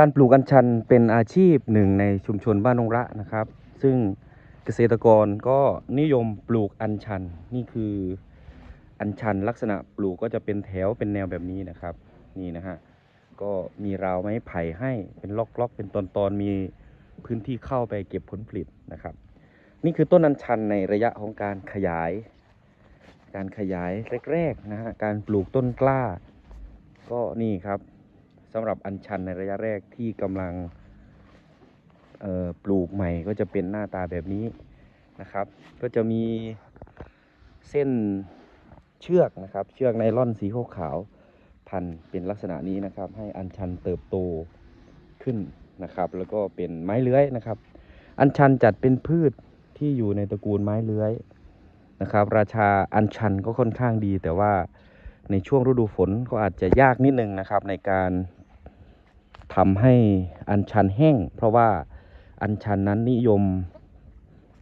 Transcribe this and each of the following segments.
การปลูกอัญชันเป็นอาชีพหนึ่งในชุมชนบ้านนงระนะครับ ซึ่งเกษตรกรก็นิยมปลูกอัญชันนี่คืออัญชันลักษณะปลูกก็จะเป็นแถวเป็นแนวแบบนี้นะครับ นี่นะฮะก็มีราวไม้ไผ่ให้เป็นล็อกๆ เป็นตอนๆมีพื้นที่เข้าไปเก็บผลผลิตนะครับ นี่คือต้นอัญชันในระยะของการขยาย การขยายแรกๆนะฮะการปลูกต้นกล้า ก็นี่ครับ สำหรับอัญชันในระยะแรกที่กำลังปลูกใหม่ก็จะเป็นหน้าตาแบบนี้นะครับ ก็จะมีเส้นเชือกนะครับ เชือกไนล่อนสีขาวพันเป็นลักษณะนี้นะครับ ให้อัญชันเติบโตขึ้นนะครับ แล้วก็เป็นไม้เลื้อยนะครับ อัญชันจัดเป็นพืชที่อยู่ในตระกูลไม้เลื้อยนะครับ ราชาอัญชันก็ค่อนข้างดี แต่ว่าในช่วงฤดูฝนก็อาจจะยากนิดนึงนะครับ ในการ ทำให้อัญชันแห้ง เพราะว่าอัญชันนั้นนิยม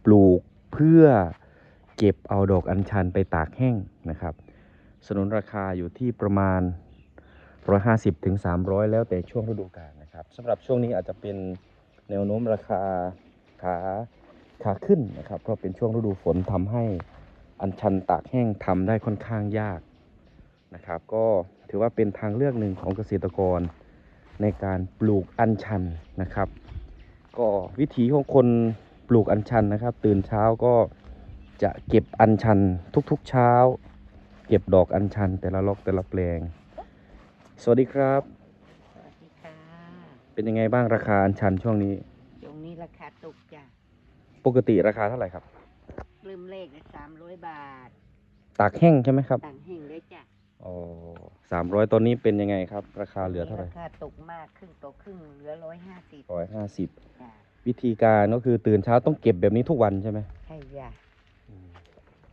ปลูกเพื่อเก็บเอาดอกอัญชันไปตากแห้งนะครับ สนุนราคาอยู่ที่ประมาณ 150ถึง300 แล้วแต่ช่วงฤดูกาลนะครับสำหรับช่วงนี้อาจจะเป็นแนวโน้มราคาขาขาขึ้นนะครับ เพราะเป็นช่วงฤดูฝนทำให้อัญชันตากแห้งทำได้ค่อนข้างยากนะครับ ก็ถือว่าเป็นทางเลือกหนึ่งของเกษตรกร ในการปลูกอัญชันนะครับ ก็วิถีของคนปลูกอัญชันนะครับ ตื่นเช้าก็จะเก็บอัญชันทุกๆเช้า เก็บดอกอัญชัน แต่ละล็อกแต่ละแปลง สวัสดีครับ สวัสดีค่ะเป็นยังไงบ้างราคาอัญชันช่วงนี้ ตรงนี้ราคาตกจ้ะปกติราคาเท่าไหร่ครับเริ่มเลขสามร้อยบาท ตากแห้งใช่ไหมครับ ต่างแห่งเลยจ้ะ อ๋อสามร้อยตอนนี้เป็นยังไงครับ ราคาเหลือเท่าไหร่ราคาตกมากครึ่งต่อครึ่งเหลือร้อยห้าสิบร้อยห้าสิบจ้ะวิธีการก็คือตื่นเช้าต้องเก็บแบบนี้ทุกวันใช่ไหมใช่จ้ะ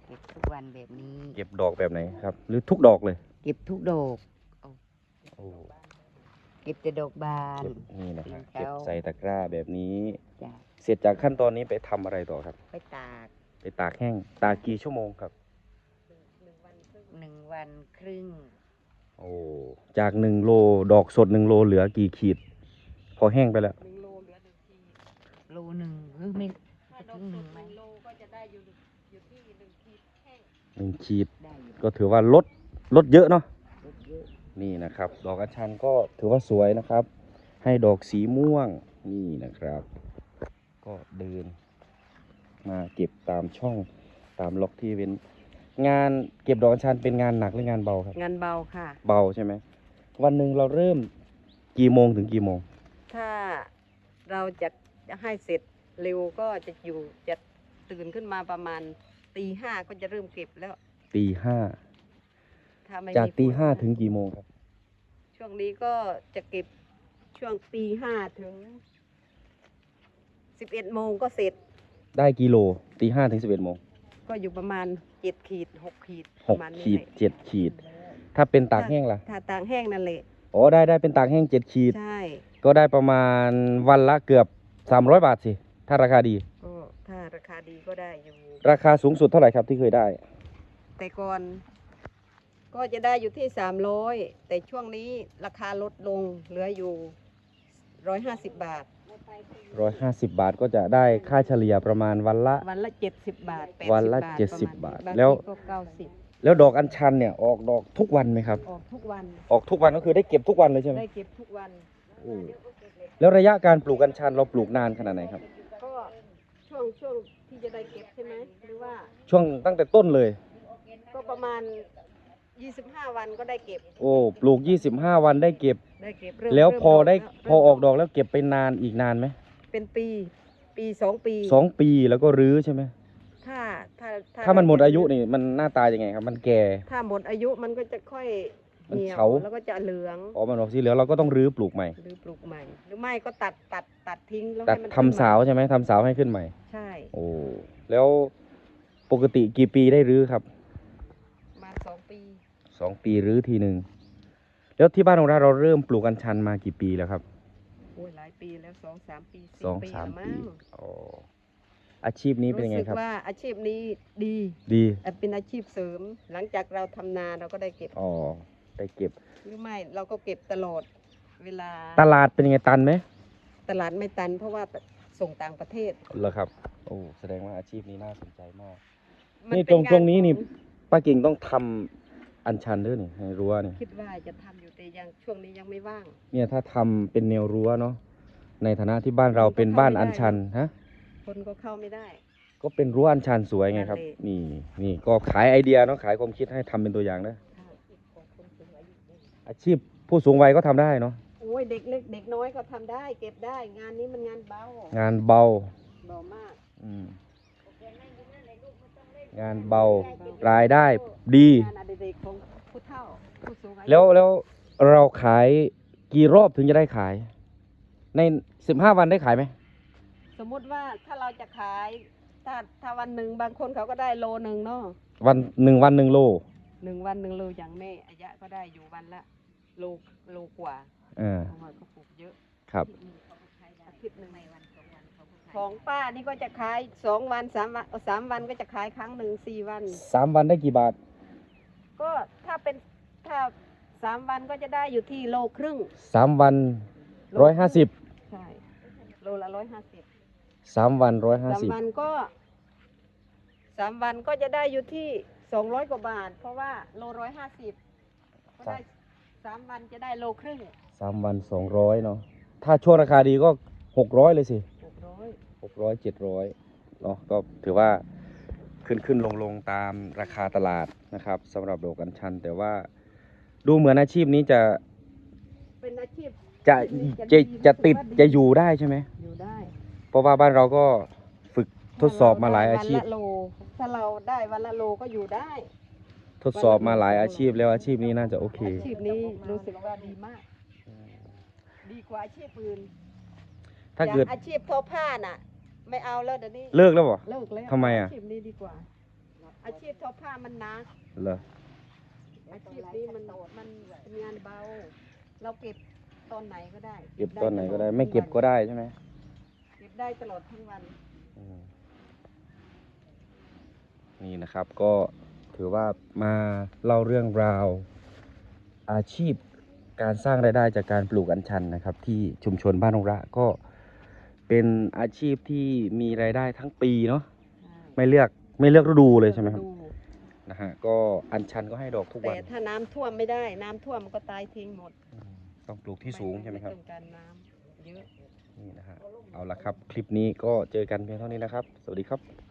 เก็บทุกวันแบบนี้ เก็บดอกแบบไหนครับ หรือทุกดอกเลยเก็บทุกดอก โอ้เก็บแต่ดอกบาน เก็บนี่นะฮะตื่นเช้าเก็บใส่ตะกร้าแบบนี้ จ้ะ เสร็จจากขั้นตอนนี้ไปทำอะไรต่อครับ ไปตาก ไปตากแห้ง ตากกี่ชั่วโมงครับหนึ่ง วันครึ่ง โอ้จากหนึ่งโลดอกสดหนึ่งโลเหลือกี่ขีด พอแห้งไปแล้วโลหนึ่งหรือไม่จะถึงหนึ่งไหมหนึ่งขีด ได้อยู่ก็ถือว่าลดลดเยอะเนาะ ลดเยอะนี่นะครับ ดอกอัญชันก็ถือว่าสวยนะครับ ให้ดอกสีม่วงนี่นะครับ ก็เดิน มาเก็บตามช่องตามล็อกที่เว้น งานเก็บดอกอัญชันเป็นงานหนักหรืองานเบาครับ งานเบาค่ะ เบาใช่ไหมวันหนึ่งเราเริ่มกี่โมงถึงกี่โมง ถ้าเราจะจะให้เสร็จเร็วก็จะอยู่จะตื่นขึ้นมาประมาณตีห้าก็จะเริ่มเก็บแล้วตีห้าถ้าไม่จากมีตีฝนห้าถึงกี่โมงครับ ช่วงนี้ก็จะเก็บช่วงตีห้าถึงสิบเอ็ดโมงก็เสร็จได้กิโลตีห้าถึงสิบเอ็ดโมงก็อยู่ประมาณ เจ็ดขีดหกขีดหประกมาณนี้ขีดแหละเจ็ดขีด ถ้าเป็นตากแห้งล่ะถ้าตากแห้งนั่นแหละอ๋อได้ได้เป็นตากแห้งเจ็ดขีด ใช่ก็ได้ประมาณวันละเกือบสามร้อยบาทสิ ถ้าราคาดี ก็ถ้าราคาดีก็ได้อยู่ ราคาสูงสุดเท่าไหร่ครับที่เคยได้ แต่ก่อน ก็จะได้อยู่ที่สามร้อยแต่ช่วงนี้ราคาลดลงเหลืออยู่ร้อยห้าสิบบาท ร้อยห้าสิบบาทก็จะได้ค่าเฉลี่ยประมาณวันละ วันละเจ็ดสิบบาท80วันละบาทเจ็ดสิบประมณบาทนี้แล้วทีก็เก้าสิบแล้วดอกอัญชันเนี่ยออกดอกทุกวันไหมครับ ออกทุกวัน ออกทุกวันก็คือได้เก็บทุกวันเลยใช่ไหมได้เก็บทุกวัน โอ้แล้วระยะการปลูกอัญชันเราปลูกนานขนาดไหนครับ ก็ช่วงช่วงที่จะได้เก็บใช่ไหมหรือว่า ช่วงตั้งแต่ต้นเลย ก็ประมาณ ยี่สิบห้าวันก็ได้เก็บ โอ้ปลูก 25 วันได้เก็บ ได้เก็บเริ่มแล้วเริ่มพอได้กแล้วพอออกดอกแล้วเก็บไปนานอีกนานไหมเป็นปี ปีสองปีสองปีแล้วก็รื้อใช่ไหมถ้าถ้าถ้ามันหมดเรจะอายุนี่มันหน้าตายังไงครับ มันแก่ ถ้าหมดอายุมันก็จะค่อยมันเหี่ยวเฉา แล้วก็จะเหลืองอ๋อมันออกสีเหลืองเราก็ต้องรื้อปลูกใหม่ หรือปลูกใหม่ หรือไม่ก็ตัดตัดตัดทิ้งแล้วตัดให้มันทำขึ้นสาวใช่ไหมทำสาวให้ขึ้นใหม่ ใช่ โอ้แล้วปกติกี่ปีได้รื้อครับมาส องปีสองปีรื้อทีหนึ่งแล้วที่บ้านของเราเราเริ่มปลูกกัญชันมากี่ปีแล้วครับโอ้ยหลายปีแล้วสองสามปีสองปีสามแล้วปีมั้งอ๋ออาชีพนี้เป็นยังไงรู้สึกครับว่าอาชีพนี้ดีดีเอ่อเป็นอาชีพเสริม หลังจากเราทำนาเราก็ได้เก็บอ๋อได้เก็บหรือไม่เราก็เก็บตลอดเวลา ตลาดเป็นยังไงตันไหมตลาดไม่ตัน เพราะว่าส่งต่างประเทศเหรอครับโอ้แสดงว่าอาชีพนี้น่าสนใจมากมันี่เป็ตรงงาตรงนี้นี่ของ ป้ากิ่งต้องทำอัญชันด้วยนี่ในรั้วนี่คิดว่าจะทำอยู่แต่ยังช่วงนี้ยังไม่ว่าง เนี่ยถ้าทำเป็นแนวรั้วเนาะในฐานะที่บ้านเราเป็นบ้านอัญชันฮะ คนก็เข้าไม่ได้ ก็เป็นรั้วอัญชันสวยไงครับนั่นแหละนี่นี่ก็ขายไอเดียเนาะขายความคิดให้ทำเป็นตัวอย่างนะอาชีพผู้สูงวัยก็ทำได้เนาะโอ้ยเด็กเล็กเด็กน้อยก็ทำได้ เก็บได้ งานนี้มันงานเบางานเบาเบามาก อืม งานเบารายได้ดี งานอดิเรกของผู้เฒ่าผู้สูงอายุแล้วแล้วเราขายกี่รอบถึงจะได้ขาย ในสิบห้าวันได้ขายไหมสมมุติว่าถ้าเราจะขายถ้าถ้าวันหนึ่งบางคนเขาก็ได้โลหนึ่งเนาะวันหนึ่งวันหนึ่งโลหนึ่งวันหนึ่งโลอย่างแม่อายะก็ได้อยู่วันละโลโลกว่าเออเพราะว่าเขาปลูกเยอะครับ อาทิตย์หนึ่ง ของป้านี่ก็จะขายสองวันสามวันสามวันก็จะขายครั้งหนึ่งสี่วัน สามวันได้กี่บาท ก็ถ้าเป็นถ้าสามวันก็จะได้อยู่ที่โลครึ่งสามวันร้อยห้าสิบใช่โลละร้อยห้าสิบสามวันร้อยห้าสามสิบวันก็สามวันก็จะได้อยู่ที่สองร้อยกว่าบาท เพราะว่าโลร้อยห้าสิบก็ได้สามวันจะได้โลครึ่งสามวันสองร้อยเนาะถ้าช่วงราคาดีก็หกร้อยเลยสิหกร้ อยหกร้อยเจ็ดร้อยเนาะก็ถือว่าขึ้นขึ้นลงลงตามราคาตลาดนะครับสำหรับดอกอัญชัน แต่ว่าดูเหมือนอาชีพนี้จะเป็นอาชีพจะที่จะดีจะติดรู้สึกว่าจะอยู่ได้ใช่ไหมอยู่ได้ เพราะว่าบ้านเราก็ฝึกทดสอบมาหลายอาชีพถ้เรได้วันละโลถ้าเราได้วันละโลก็อยู่ได้ ทดสอบมาหลายอาชีพแล้วอาชีพนี้น่าจะโอเคอาชีพนี้รู้สึกว่าดีมาก ดีกว่าอาชีพอื่น ถ้าเกิดอย่งอาชีพทอผ้าน่ะ ไม่เอาแล้วเดี๋ยวนี้เลิกแล้วเหรอเลิกแล้วทำไมอะอาชีพนี้ดีกว่า อาชีพทอผ้ามันหนักเหรออาชีพนี้มันมันเป็นงานเบา เราเก็บตอนไหนก็ได้เก็บตอนไหนก็ได้ตลอไม่เก็บก็ได้ใช่ไหมเก็บได้ตลอดทั้งวัน อืมนี่นะครับก็ถือว่ามาเล่าเรื่องราว อาชีพการสร้างรายได้จากการปลูกอัญชันนะครับ ที่ชุมชนบ้านนงระก็ เป็นอาชีพที่มีรายได้ทั้งปีเนาะไม่เลือกไม่เลือกฤดูเลยใช่ไหมครับดูนะฮะก็อัญชันก็ให้ดอกทุกแต่วันถ้าน้ำท่วมไม่ได้ น้ำท่วมมันก็ตายทิ้งหมดอืมต้องปลูกที่สูงใช่ไหมครับ ต้องการน้ำเยอะ นี่นะฮะเอาละครับ คลิปนี้ก็เจอกันเพียงเท่านี้นะครับ สวัสดีครับ